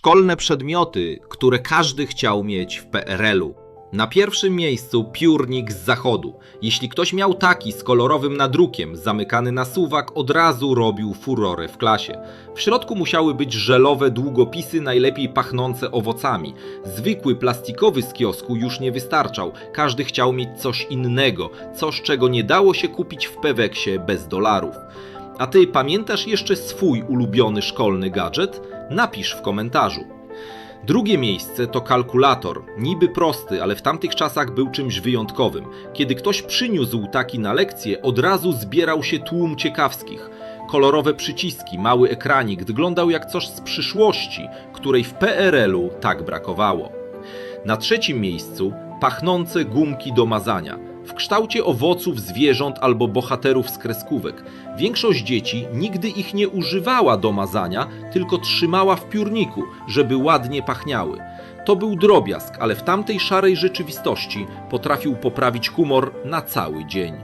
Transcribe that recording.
Szkolne przedmioty, które każdy chciał mieć w PRL-u. Na pierwszym miejscu piórnik z zachodu. Jeśli ktoś miał taki z kolorowym nadrukiem, zamykany na suwak, od razu robił furorę w klasie. W środku musiały być żelowe długopisy, najlepiej pachnące owocami. Zwykły plastikowy z kiosku już nie wystarczał. Każdy chciał mieć coś innego, coś czego nie dało się kupić w Peweksie bez dolarów. A ty pamiętasz jeszcze swój ulubiony szkolny gadżet? Napisz w komentarzu. Drugie miejsce to kalkulator. Niby prosty, ale w tamtych czasach był czymś wyjątkowym. Kiedy ktoś przyniósł taki na lekcję, od razu zbierał się tłum ciekawskich. Kolorowe przyciski, mały ekranik wyglądał jak coś z przyszłości, której w PRL-u tak brakowało. Na trzecim miejscu pachnące gumki do mazania. W kształcie owoców, zwierząt albo bohaterów z kreskówek. Większość dzieci nigdy ich nie używała do mazania, tylko trzymała w piórniku, żeby ładnie pachniały. To był drobiazg, ale w tamtej szarej rzeczywistości potrafił poprawić humor na cały dzień.